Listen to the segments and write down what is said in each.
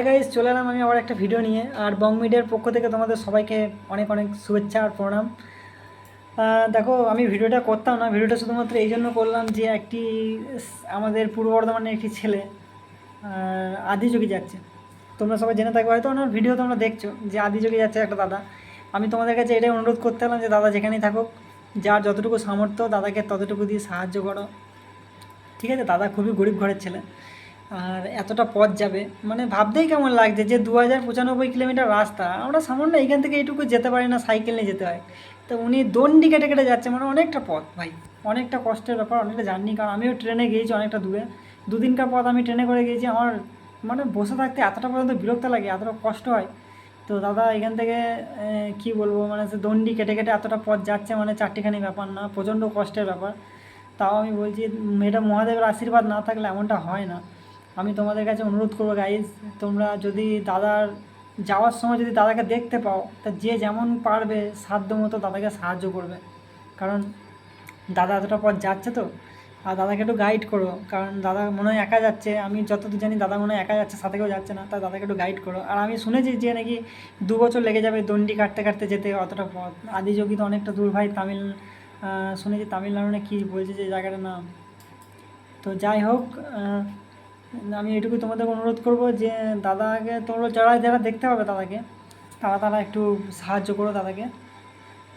Guys চলে এলাম আমি আবার একটা ভিডিও নিয়ে। আর বং মিডিয়ার পক্ষ থেকে তোমাদের সবাইকে অনেক অনেক শুভেচ্ছা আর প্রণাম। দেখো আমি ভিডিওটা করতাম না ভিডিওটা শুধুমাত্র এই জন্য করলাম যে একটি আমাদের পূর্ব বর্ধমানের একটি ছেলে আহ, আদিযোগী যাচ্ছে। তোমরা সবাই জেনে থাকবে হয়তো ওনার ভিডিও তোমরা দেখছ যে আদি আদিযোগী যাচ্ছে একটা দাদা। আমি তোমাদের কাছে এটাই অনুরোধ করতে এলাম যে দাদা যেখানেই থাকুক যার যতটুকু সামর্থ্য দাদাকে ততটুকু দিয়ে সাহায্য করো। ঠিক আছে দাদা খুবই গরিব ঘরের ছেলে। আর এতটা পথ যাবে। মানে ভাবতেই কেমন লাগছে যে দু হাজার পঁচানব্বই কিলোমিটার রাস্তা। আমরা সামান্য এইখান থেকে এইটুকু যেতে পারি না, সাইকেল নিয়ে যেতে হয়। তো উনি দণ্ডি কেটে কেটে যাচ্ছে মানে অনেকটা পথ ভাই। অনেকটা কষ্টের ব্যাপার, অনেকটা জার্নি, কারণ আমিও ট্রেনে গিয়েছি অনেকটা দূরে। দুদিনকার পথ আমি ট্রেনে করে গিয়েছি, আমার মানে বসে থাকতে এতটা পর্যন্ত বিরক্ত লাগে, এতটা কষ্ট হয়। তো দাদা এখান থেকে কি বলব মানে সে দণ্ডি কেটে কেটে এতটা পথ যাচ্ছে মানে চারটিখানি ব্যাপার না, প্রচণ্ড কষ্টের ব্যাপার। তাও আমি বলছি এটা মহাদেবের আশীর্বাদ না থাকলে এমনটা হয় না। আমি তোমাদের কাছে অনুরোধ করব গাইজ তোমরা যদি দাদার যাওয়ার সময় যদি দাদাকে দেখতে পাও, তা যে যেমন পারবে সাধ্য মতো দাদাকে সাহায্য করবে। কারণ দাদা এতটা পথ যাচ্ছে তো, আর দাদাকে একটু গাইড করো। কারণ দাদা মনে হয় একা যাচ্ছে, আমি যতদূর জানি দাদা মনে হয় একা যাচ্ছে, সাথে কেউ যাচ্ছে না তাই দাদাকে একটু গাইড করো। আর আমি শুনেছি যে নাকি দু বছর লেগে যাবে দণ্ডি কাটতে কাটতে যেতে অতটা পথ। আদিযোগী তো অনেকটা দূর, ভাই, তামিল শুনেছি তামিলনাড়ু না কি বলছে যে জায়গাটার নাম। তো যাই হোক আমি এটুকু তোমাদের অনুরোধ করব যে দাদাকে তোমরা যারা যারা দেখতে পাবে দাদাকে, তারা তারা একটু সাহায্য করো দাদাকে।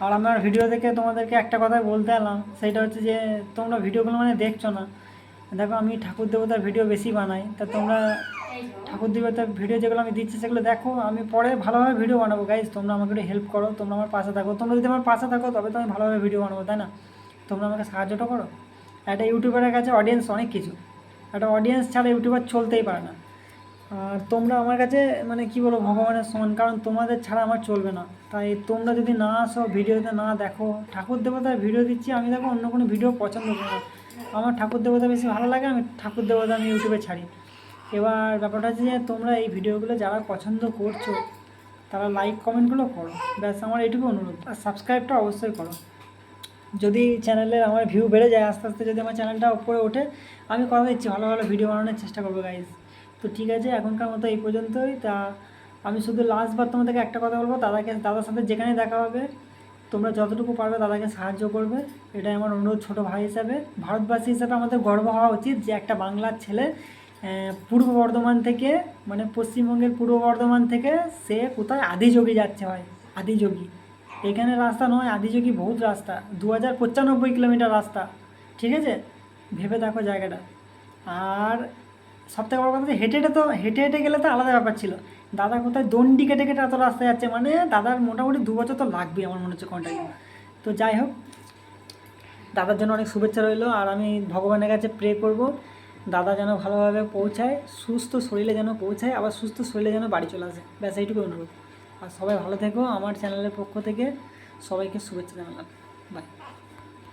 আর আমার ভিডিও দেখে তোমাদেরকে একটা কথাই বলতে এলাম, সেটা হচ্ছে যে তোমরা ভিডিওগুলো মানে দেখছ না। দেখো, আমি ঠাকুর দেবতার ভিডিও বেশি বানাই, তা তোমরা ঠাকুর দেবতার ভিডিও যেগুলো আমি দিচ্ছি সেগুলো দেখো, আমি পরে ভালোভাবে ভিডিও বানাবো। গাইজ তোমরা আমাকে একটু হেল্প করো, তোমরা আমার পাশে থাকো। তোমরা যদি আমার পাশে থাকো, তবে তো আমি ভালোভাবে ভিডিও বানাবো, তাই না? তোমরা আমাকে সাহায্যটা করো। একটা ইউটিউবারের কাছে অডিয়েন্স অনেক কিছু। একটা অডিয়েন্স ছাড়া ইউটিউবার চলতেই পারে না। আর তোমরা আমার কাছে মানে কি বলব, ভগবানের সমান। কারণ তোমাদের ছাড়া আমার চলবে না। তাই তোমরা যদি না আসো ভিডিওতে না দেখো, ঠাকুর দেবতার ভিডিও দিচ্ছি, আমি দেখো অন্য কোনো ভিডিও পছন্দ করি আমার ঠাকুর দেবতা বেশি ভালো লাগে, আমি ঠাকুর দেবতা আমি ইউটিউবে ছাড়ি। এবার ব্যাপারটা হচ্ছে যে, তোমরা এই ভিডিওগুলো যারা পছন্দ করছ, তারা লাইক কমেন্টগুলো করো। ব্যাস, আমার এইটুকু অনুরোধ। আর সাবস্ক্রাইবটা অবশ্যই করো। যদি চ্যানেলের আমার ভিউ বেড়ে যায় আস্তে আস্তে যদি আমার চ্যানেলটা উপরে ওঠে, আমি কথা দিচ্ছি, ভালো ভালো ভিডিও বানানোর চেষ্টা করব গাইজ তো ঠিক আছে, এখনকার মতো এই পর্যন্তই। তা আমি শুধু লাস্ট লাস্টবার তোমাদেরকে একটা কথা বলব, দাদাকে, দাদার সাথে যেখানে দেখা হবে, তোমরা যতটুকু পারবে দাদাকে সাহায্য করবে। এটাই আমার অনুরোধ ছোটো ভাই হিসাবে। ভারতবাসী হিসাবে আমাদের গর্ব হওয়া উচিত যে একটা বাংলার ছেলে পূর্ব বর্ধমান থেকে মানে পশ্চিমবঙ্গের পূর্ব বর্ধমান থেকে সে কোথায় আদিযোগী যাচ্ছে হয়, আদিযোগী। এখানে রাস্তা নয় আদিযোগী বহুত রাস্তা দু হাজার পঁচানব্বই কিলোমিটার রাস্তা, ঠিক আছে? ভেবে দেখো জায়গাটা। আর সবথেকে বড় কথা হেঁটে হেঁটে তো, হেঁটে হেঁটে গেলে তো আলাদা ব্যাপার ছিল। দাদা কোথায়, দণ্ডি কেটে কেটে এত রাস্তা যাচ্ছে মানে দাদার মোটামুটি দু বছর তো লাগবেই আমার মনে হচ্ছে কন্টাক্ট তো যাই হোক, দাদার জন্য অনেক শুভেচ্ছা রইল, আর আমি ভগবানের কাছে প্রে করব, দাদা যেন ভালোভাবে পৌঁছায়, সুস্থ শরীরে যেন পৌঁছায়, আবার সুস্থ শরীরে যেন বাড়ি চলে আসে। ব্যাস এইটুকু অনুরোধ। আর সবাই ভালো থেকো আমার চ্যানেলের পক্ষ থেকে সবাইকে শুভেচ্ছা জানালাম। বাই